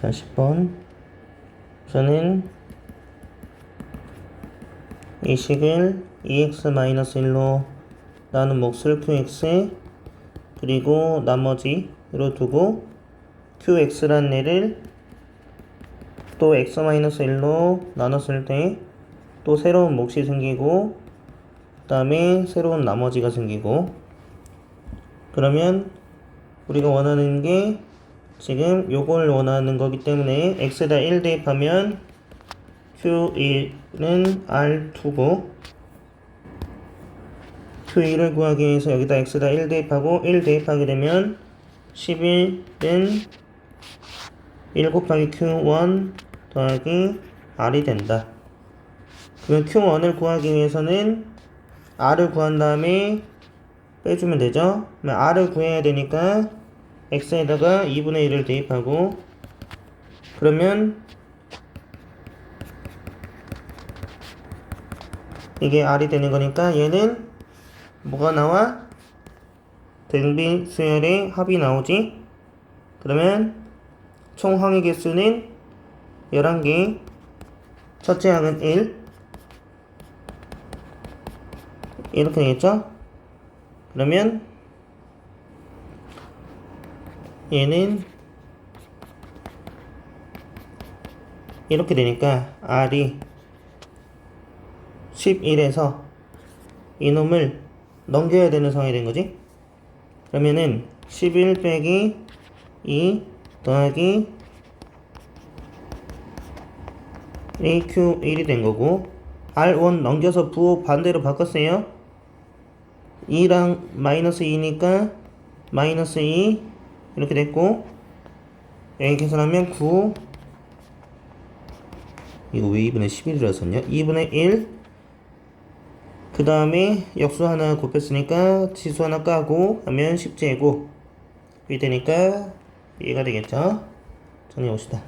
자, 10번. 우선은 이 식을 2x-1로 나눈 몫을 qx 그리고 나머지로 두고 qx란 애를 또 x-1로 나눴을 때 또 새로운 몫이 생기고 그 다음에 새로운 나머지가 생기고 그러면 우리가 원하는 게 지금 요걸 원하는 거기 때문에 x에다 1 대입하면 q1은 r2고 q1을 구하기 위해서 여기다 x에다 1 대입하고 1 대입하게 되면 11은 1 곱하기 q1 더하기 r이 된다. 그러면 q1을 구하기 위해서는 r을 구한 다음에 빼주면 되죠? 그러면 r을 구해야 되니까 x에다가 2분의 1을 대입하고 그러면 이게 r이 되는 거니까 얘는 뭐가 나와? 등비 수열의 합이 나오지? 그러면 총 항의 개수는 11개 첫째 항은 1 이렇게 되겠죠? 그러면 얘는 이렇게 되니까 R이 11에서 이놈을 넘겨야 되는 상황이 된 거지. 그러면은 11 빼기 2 더하기 1Q1이 된 거고 R1 넘겨서 부호 반대로 바꿨어요. 2랑 마이너스 2니까 마이너스 2 이렇게 됐고 여기 계산하면 9 이거 왜 2분의 11이라 썼냐? 2분의 1 그 다음에 역수 하나 곱했으니까 지수 하나 까고 하면 10제곱 이 되니까 얘가 되겠죠? 정리해 봅시다